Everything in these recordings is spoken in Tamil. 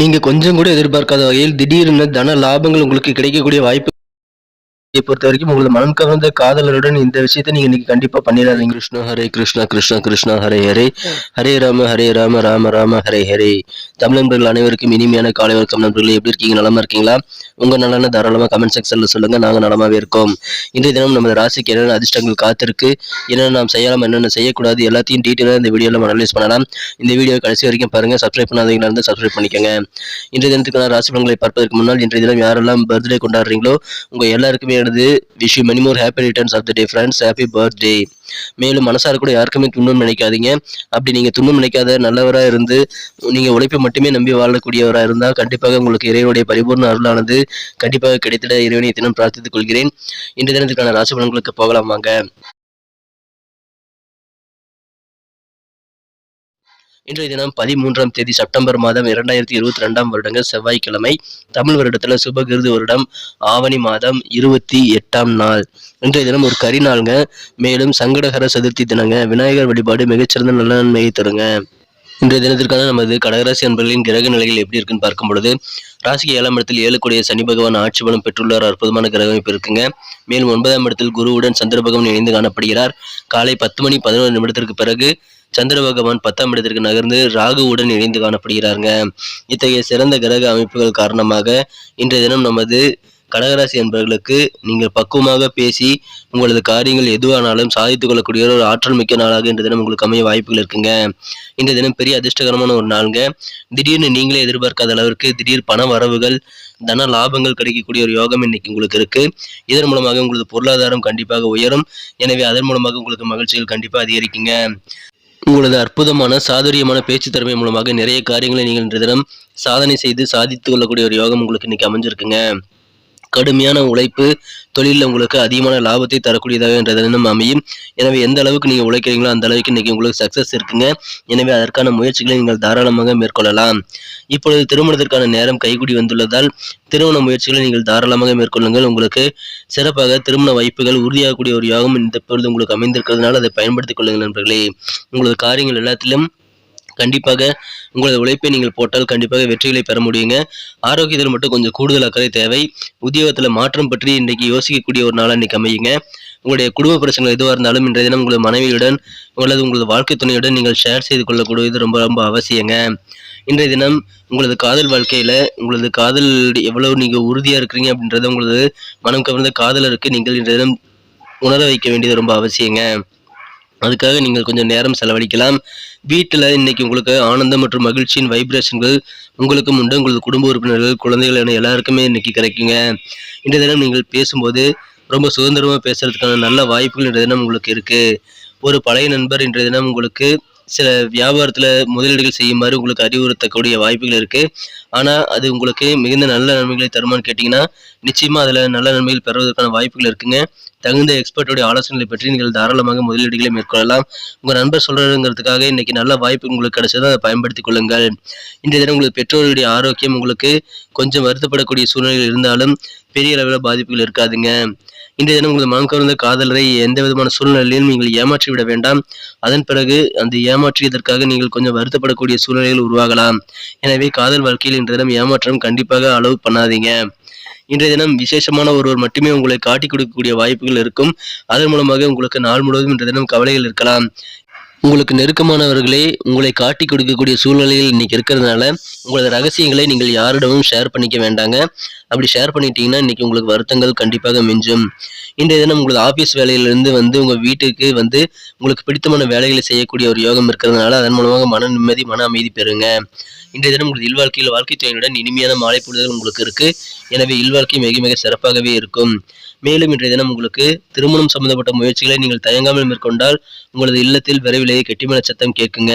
நீங்க கொஞ்சம் கூட எதிர்பார்க்காத வகையில் திடீரென தன லாபங்கள் உங்களுக்கு கிடைக்கக்கூடிய வாய்ப்பு பொறுத்த வரைக்கும் உங்களது மனம் கவர்ந்த காதலருடன் இந்த விஷயத்தை நீங்க இன்னைக்கு கண்டிப்பாக பண்ணிடாதீங்க. கிருஷ்ணா ஹரே கிருஷ்ணா கிருஷ்ணா கிருஷ்ணா ஹரே ஹரே. ஹரே ராம ஹரே ராம ராம ராம ஹரே ஹரே. தமிழ் நண்பர்கள் அனைவருக்கும் இனிமையான காலை வணக்கம் நண்பர்களே. எப்படி இருக்கீங்க? நலமா இருக்கீங்களா? உங்க நலனை தாராளமா கமெண்ட் செக்ஷன்ல சொல்லுங்க. நாங்க நலமாவே இருக்கோம். இன்றைய தினம் நமது ராசிக்கு என்னென்ன அதிர்ஷ்டங்கள் காத்திருக்கு? என்னென்ன நாம் செய்யலாம் என்னென்ன செய்யக்கூடாது? எல்லாத்தையும் டீட்டெயிலாக இந்த வீடியோல அனலைஸ் பண்ணலாம். இந்த வீடியோ கடைசி வரைக்கும் பாருங்க. சப்ஸ்கிரைப் பண்ணாதீங்களா இருந்தால் சப்ஸ்கிரைப் பண்ணிக்கோங்க. இன்றைய தினத்துக்கான ராசி பலன்களை பார்ப்பதற்கு முன்னால் இன்றைய தினம் யாரெல்லாம் பர்த்டே கொண்டாடுறீங்களோ உங்க எல்லாருக்குமே எனது wish you many more happy returns of the day friends happy birthday மேலும் மனசார கூட யாருக்குமே துன்பம் நினைக்காதீங்க. அப்படி நீங்க துன்பம் நினைக்காத நல்லவரா இருந்து நீங்க உழைப்பை மட்டுமே நம்பி வாழக்கூடியவரா இருந்தால் கண்டிப்பாக உங்களுக்கு இறைவனுடைய பரிபூர்ண அருளானது கண்டிப்பாக கிடைத்திட இறைவனை தினம் பிரார்த்தித்துக் கொள்கிறேன். இன்றைய தினத்துக்கான ராசி பலன்களுக்கு போகலாம் வாங்க. இன்றைய தினம் பதிமூன்றாம் தேதி செப்டம்பர் மாதம் இரண்டாயிரத்தி இருபத்தி ரெண்டாம் வருடங்கள் செவ்வாய்க்கிழமை. தமிழ் வருடத்துல சுபகிருது வருடம் ஆவணி மாதம் இருபத்தி எட்டாம் நாள். இன்றைய தினம் ஒரு கரி நாளுங்க. மேலும் சங்கடகர சதுர்த்தி தினங்க. விநாயகர் வழிபாடு மிகச்சிறந்த நல்ல நன்மையை தருங்க. இன்றைய தினத்திற்கான நமது கடகராசி அன்பர்களின் கிரக நிலைகள் எப்படி இருக்குன்னு பார்க்கும் பொழுது ராசிக்கு ஏழாம் இடத்தில் ஏழுக்குடைய சனி பகவான் ஆட்சி பலம் பெற்றுள்ளார். அற்புதமான கிரக அமைப்பு இருக்குங்க. மேலும் ஒன்பதாம் இடத்தில் குருவுடன் சந்திர பகவான் இணைந்து காணப்படுகிறார். காலை பத்து மணி பதினோரு நிமிடத்திற்கு பிறகு சந்திர பகவான் பத்தாம் இடத்திற்கு நகர்ந்து ராகுவுடன் இணைந்து காணப்படுகிறாருங்க. இத்தகைய சிறந்த கிரக அமைப்புகள் காரணமாக இன்றைய தினம் நமது கடகராசி என்பவர்களுக்கு நீங்கள் பக்குவமாக பேசி உங்களது காரியங்கள் எதுவானாலும் சாதித்துக் கொள்ளக்கூடிய ஒரு ஆற்றல் மிக்க நாளாக இந்த தினம் உங்களுக்கு அமைய வாய்ப்புகள் இருக்குங்க. இந்த தினம் பெரிய அதிர்ஷ்டகரமான ஒரு நாளுங்க. திடீர்னு நீங்களே எதிர்பார்க்காத அளவிற்கு திடீர் பண வரவுகள் தன லாபங்கள் கிடைக்கக்கூடிய ஒரு யோகம் இன்னைக்கு உங்களுக்கு இருக்கு. இதன் மூலமாக உங்களது பொருளாதாரம் கண்டிப்பாக உயரும். எனவே அதன் மூலமாக உங்களுக்கு மகிழ்ச்சிகள் கண்டிப்பாக அதிகரிக்குங்க. உங்களது அற்புதமான சாதுரியமான பேச்சு திறமை மூலமாக நிறைய காரியங்களை நீங்கள் இன்றைய தினம் சாதனை செய்து சாதித்து கொள்ளக்கூடிய ஒரு யோகம் உங்களுக்கு இன்னைக்கு அமைஞ்சிருக்குங்க. கடுமையான உழைப்பு தொழிலில் உங்களுக்கு அதிகமான லாபத்தை தரக்கூடியதாக என்ற தினம் அமையும். எனவே எந்த அளவுக்கு நீங்கள் உழைக்கிறீங்களோ அந்த அளவுக்கு இன்றைக்கி உங்களுக்கு சக்சஸ் இருக்குங்க. எனவே அதற்கான முயற்சிகளை நீங்கள் தாராளமாக மேற்கொள்ளலாம். இப்பொழுது திருமணத்திற்கான நேரம் கைகூடி வந்துள்ளதால் திருமண முயற்சிகளை நீங்கள் தாராளமாக மேற்கொள்ளுங்கள். உங்களுக்கு சிறப்பாக திருமண வாய்ப்புகள் உறுதியாகக்கூடிய ஒரு யோகம் இந்த பொழுது உங்களுக்கு அமைந்திருக்கிறதுனால அதை பயன்படுத்திக் கொள்ளுங்கள் நண்பர்களே. உங்களது காரியங்கள் எல்லாத்திலும் கண்டிப்பாக உங்களது உழைப்பை நீங்கள் போட்டால் கண்டிப்பாக வெற்றிகளை பெற முடியுங்க. ஆரோக்கியத்தில் மட்டும் கொஞ்சம் கூடுதல் அக்கறை தேவை. உத்தியோகத்தில் மாற்றம் பற்றி இன்றைக்கு யோசிக்கக்கூடிய ஒரு நாளாக இன்றைக்கி அமையுங்க. உங்களுடைய குடும்ப பிரச்சனைகள் எதுவாக இருந்தாலும் இன்றைய தினம் உங்களது மனைவியுடன் உங்களது உங்களது வாழ்க்கை துணையுடன் நீங்கள் ஷேர் செய்து கொள்ளக்கூடியது ரொம்ப ரொம்ப அவசியங்க. இன்றைய தினம் உங்களது காதல் வாழ்க்கையில் உங்களது காதல் எவ்வளவு நீங்கள் உறுதியாக இருக்கிறீங்க அப்படின்றத உங்களது மனம் கவர்ந்த காதலருக்கு நீங்கள் இன்றைய தினம் உணர வைக்க வேண்டியது ரொம்ப அவசியங்க. அதுக்காக நீங்கள் கொஞ்சம் நேரம் செலவழிக்கலாம். வீட்டில் இன்னைக்கு உங்களுக்கு ஆனந்தம் மற்றும் மகிழ்ச்சியின் வைப்ரேஷன்கள் உங்களுக்கும் உண்டு. உங்களது குடும்ப உறுப்பினர்கள் குழந்தைகள் என எல்லாருக்குமே இன்னைக்கு கிடைக்குங்க. இன்றைய தினம் நீங்கள் பேசும்போது ரொம்ப சுதந்திரமாக பேசுறதுக்கான நல்ல வாய்ப்புகள் இன்றைய தினம் உங்களுக்கு இருக்குது ஒரு பழைய நண்பர் இன்றைய தினம் உங்களுக்கு சில வியாபாரத்தில் முதலீடுகள் செய்யுமாறு உங்களுக்கு அறிவுறுத்தக்கூடிய வாய்ப்புகள் இருக்குது ஆனால் அது உங்களுக்கு மிகுந்த நல்ல நன்மைகளை தருமான்னு கேட்டிங்கன்னா நிச்சயமாக அதில் நல்ல நன்மைகள் பெறுவதற்கான வாய்ப்புகள் இருக்குங்க. தகுந்த எக்ஸ்பர்ட்டோடைய ஆலோசனைகளை பற்றி நீங்கள் தாராளமாக முதலீடுகளை மேற்கொள்ளலாம். உங்கள் நண்பர் சொல்கிறதுங்கிறதுக்காக இன்றைக்கி நல்ல வாய்ப்பு உங்களுக்கு கிடைச்சதை அதை பயன்படுத்திக் கொள்ளுங்கள். இன்றைய தினம் உங்களுக்கு பெற்றோருடைய ஆரோக்கியம் உங்களுக்கு கொஞ்சம் வருத்தப்படக்கூடிய சூழ்நிலைகள் இருந்தாலும் பெரிய அளவில் பாதிப்புகள் இருக்காதுங்க. இன்றைய தினம் உங்களது மனம் கவர்ந்த காதலரை எந்த விதமான சூழ்நிலையிலும் நீங்கள் ஏமாற்றி விட வேண்டாம். அதன் பிறகு அந்த ஏமாற்றியதற்காக நீங்கள் கொஞ்சம் வருத்தப்படக்கூடிய சூழ்நிலைகள் உருவாகலாம். எனவே காதல் வாழ்க்கையில் இன்றைய தினம் ஏமாற்றம் கண்டிப்பாக அளவு பண்ணாதீங்க. இன்றைய தினம் விசேஷமான ஒருவர் மட்டுமே உங்களை காட்டிக் கொடுக்கக்கூடிய வாய்ப்புகள் இருக்கும். அதன் மூலமாக உங்களுக்கு நாள் முழுவதும் இன்றைய தினம் கவலைகள் இருக்கலாம். உங்களுக்கு நெருக்கமானவர்களே உங்களை காட்டி கொடுக்கக்கூடிய சூழ்நிலையில் இன்னைக்கு இருக்கிறதுனால உங்களது ரகசியங்களை நீங்கள் யாரிடமும் ஷேர் பண்ணிக்க வேண்டாங்க. அப்படி ஷேர் பண்ணிட்டீங்கன்னா இன்னைக்கு உங்களுக்கு வருத்தங்கள் கண்டிப்பாக மிஞ்சும். இன்றைய தினம் உங்களது ஆஃபீஸ் வேலையிலிருந்து வந்து உங்கள் வீட்டுக்கு வந்து உங்களுக்கு பிடித்தமான வேலைகளை செய்யக்கூடிய ஒரு யோகம் இருக்கிறதுனால அதன் மூலமாக மன நிம்மதி மன அமைதி பெறுங்க. இன்றைய தினம் உங்களது இல்வாழ்க்கையில் வாழ்க்கை துறையுடன் இனிமையான மாலை பொழுதுகள் உங்களுக்கு இருக்கு. எனவே இல்வாழ்க்கை மிக மிக சிறப்பாகவே இருக்கும். மேலும் இன்றைய தினம் உங்களுக்கு திருமணம் சம்பந்தப்பட்ட முயற்சிகளை நீங்கள் தயங்காமல் மேற்கொண்டால் உங்களது இல்லத்தில் விரைவிலேயே கெட்டிமன சத்தம் கேட்குங்க.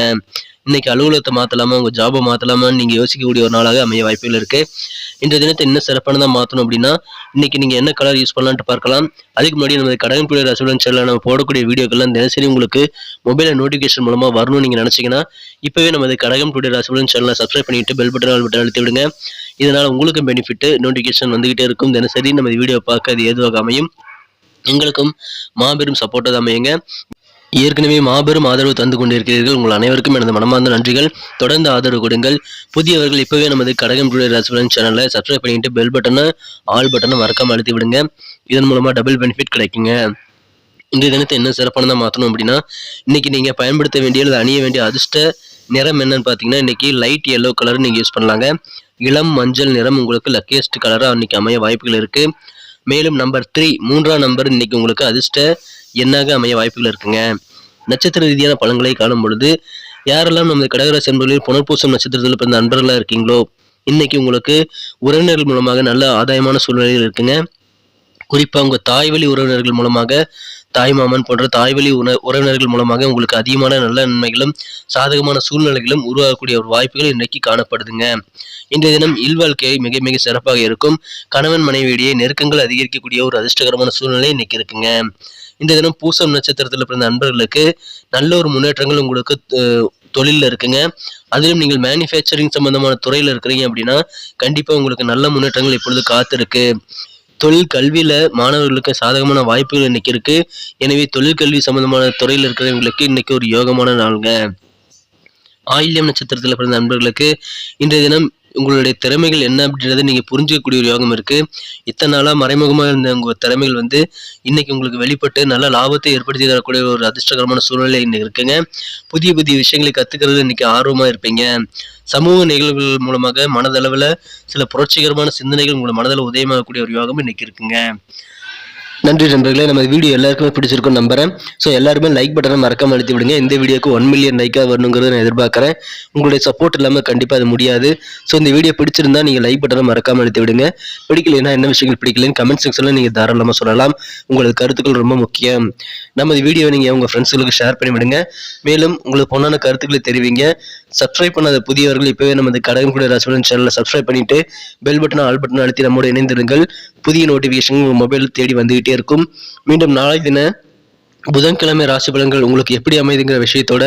இன்னைக்கு அலுவலகத்தை மாற்றலாமா உங்கள் ஜாபை மாற்றலாமான்னு நீங்கள் யோசிக்கக்கூடிய ஒரு நாளாக அமைய வாய்ப்புகள் இருக்குது இன்றைய தினத்தை இன்னும் சிறப்பானதாக மாற்றணும் அப்படின்னா இன்றைக்கி நீங்கள் என்ன கலர் யூஸ் பண்ணலான்ட்டு பார்க்கலாம். அதுக்கு முன்னாடி நம்ம கடன் புள்ளி ரசூலன் சேனலில் நம்ம போடக்கூடிய வீடியோக்கெல்லாம் தினசரி உங்களுக்கு மொபைலில் நோட்டிஃபிகேஷன் மூலமாக வரணும்னு நீங்கள் நினச்சிங்கன்னா இப்போவே நமது கடகம் டுடே ரசூலன் சேனலை சப்ஸ்கிரைப் பண்ணிட்டு பெல் பட்டன் ஆல் பட்டன் அழுத்தி விடுங்க. இதனால் உங்களுக்கும் பெனிஃபிட்டு நோட்டிஃபிகேஷன் வந்துகிட்டே இருக்கும். தினசரி நம்ம வீடியோ பார்க்க அது ஏதுவாக அமையும். எங்களுக்கும் மாபெரும் சப்போர்ட்டாக அமையுங்க. ஏற்கனவே மாபெரும் ஆதரவு தந்து கொண்டிருக்கிறீர்கள். உங்கள் அனைவருக்கும் எனது மனமார்ந்த நன்றிகள். தொடர்ந்து ஆதரவு கொடுங்கள். புதியவர்கள் இப்போவே நமது கடகம் டுடே ரசபலன் சேனலை சப்ஸ்கிரைப் பண்ணிட்டு பெல் பட்டனை ஆல் பட்டனை மறக்காமல் அழுத்தி விடுங்க. இதன் மூலமாக டபுள் பெனிஃபிட் கிடைக்குங்க. இன்றைய தினத்தை என்ன சிறப்பானதாக மாற்றணும் அப்படின்னா இன்னைக்கு நீங்கள் பயன்படுத்த வேண்டிய அல்லது அணிய வேண்டிய அதிர்ஷ்ட நிறம் என்னன்னு பார்த்தீங்கன்னா இன்னைக்கு லைட் எல்லோ கலர் நீங்கள் யூஸ் பண்ணலாங்க. இளம் மஞ்சள் நிறம் உங்களுக்கு லக்கியஸ்ட் கலராக இன்னைக்கு அமைய வாய்ப்புகள் இருக்குது மேலும் நம்பர் த்ரீ மூன்றாம் நம்பர் இன்னைக்கு உங்களுக்கு அதிர்ஷ்ட எண்ணாக அமைய வாய்ப்புகள் இருக்குங்க. நட்சத்திர ரீதியான பலன்களை காணும் பொழுது யாரெல்லாம் நமது கடகராசி அன்பர்களில் புனர்பூசம் நட்சத்திரத்தில் பிறந்த நண்பர்களாக இருக்கீங்களோ இன்னைக்கு உங்களுக்கு உறவினர்கள் மூலமாக நல்ல ஆதாயமான சூழ்நிலைகள் இருக்குங்க. குறிப்பாக உங்கள் தாய் வழி உறவினர்கள் மூலமாக தாய் மாமன் போன்ற தாய் வழி உண- உறவினர்கள் மூலமாக உங்களுக்கு அதிகமான நல்ல நன்மைகளும் சாதகமான சூழ்நிலைகளும் உருவாகக்கூடிய ஒரு வாய்ப்புகள் இன்றைக்கு காணப்படுதுங்க. இன்றைய தினம் இல்வாழ்க்கை மிக மிக சிறப்பாக இருக்கும். கணவன் மனைவியிடையே நெருக்கங்கள் அதிகரிக்கக்கூடிய ஒரு அதிர்ஷ்டகரமான சூழ்நிலை இன்னைக்கு இருக்குங்க. இந்த தினம் பூசம் நட்சத்திரத்தில் பிறந்த நண்பர்களுக்கு நல்ல ஒரு முன்னேற்றங்கள் உங்களுக்கு தொழிலில் இருக்குங்க. அதிலும் நீங்கள் மேனுஃபேக்சரிங் சம்பந்தமான துறையில் இருக்கிறீங்க அப்படின்னா கண்டிப்பாக உங்களுக்கு நல்ல முன்னேற்றங்கள் இப்பொழுது காத்திருக்கு. தொழில் கல்வியில மாணவர்களுக்கு சாதகமான வாய்ப்புகள் இன்னைக்கு இருக்கு. எனவே தொழிற்கல்வி சம்பந்தமான துறையில் இருக்கிறவங்களுக்கு இன்னைக்கு ஒரு யோகமான நாளுங்க. ஆயில்யம் நட்சத்திரத்தில் பிறந்த நண்பர்களுக்கு இன்றைய தினம் உங்களுடைய திறமைகள் என்ன அப்படின்றத நீங்கள் புரிஞ்சிக்கக்கூடிய ஒரு யோகம் இருக்குது இத்தனை நாளாக மறைமுகமாக இருந்த உங்கள் திறமைகள் வந்து இன்றைக்கி உங்களுக்கு வெளிப்பட்டு நல்ல லாபத்தை ஏற்படுத்தி தரக்கூடிய ஒரு அதிர்ஷ்டகரமான சூழ்நிலை இன்றைக்கி இருக்குங்க. புதிய புதிய விஷயங்களை கற்றுக்கிறது இன்றைக்கி ஆர்வமாக இருப்பீங்க. சமூக நிகழ்வுகள் மூலமாக மனதளவில் சில புரட்சிகரமான சிந்தனைகள் உங்களை மனதில் உதயமாகக்கூடிய ஒரு யோகம் இன்னைக்கு இருக்குங்க. நன்றி நண்பர்களே நம்ம வீடியோ எல்லாருக்குமே பிடிச்சிருக்கும் நம்புறேன். ஸோ எல்லாருமே லைக் பட்டனை மறக்காம அழுத்தி விடுங்க. இந்த வீடியோக்கு ஒன் மில்லியன் லைக்காக வரணுங்கிறத நான் எதிர்பார்க்குறேன். உங்களுடைய சப்போர்ட் இல்லாமல் கண்டிப்பாக அது முடியாது. ஸோ இந்த வீடியோ பிடிச்சிருந்தா நீங்கள் லைக் பட்டனை மறக்காம அழுத்தி விடுங்க. பிடிக்கலைன்னா என்ன விஷயங்கள் பிடிக்கலன்னு கமெண்ட் செக்ஷனில் நீங்கள் தாராளமாக சொல்லலாம். உங்களது கருத்துக்கள் ரொம்ப முக்கியம். நமது வீடியோவை நீங்கள் உங்கள் ஃப்ரெண்ட்ஸுகளுக்கு ஷேர் பண்ணி விடுங்க மேலும் உங்களுக்கு பொண்ணான கருத்துக்களை தெரிவிங்க. சப்ஸ்கிரைப் பண்ணாத புதியவர்கள் இப்போவே நமது கடகம் கூட ரசவன் சேனலை சப்ஸ்கிரைப் பண்ணிட்டு பெல் பட்டனை ஆல் பட்டனை அழுத்தி நம்மோடு இணைந்திருங்கள். புதிய நோட்டிஃபிகேஷன் உங்கள் மொபைல் தேடி வந்துகிட்டே இருக்கும். மீண்டும் நாளை தின புதன்கிழமை ராசி பலன்கள் உங்களுக்கு எப்படி அமைதுங்கிற விஷயத்தோட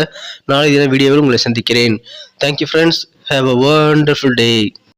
நாளை தின வீடியோவில் உங்களை சந்திக்கிறேன். Thank you friends have a wonderful day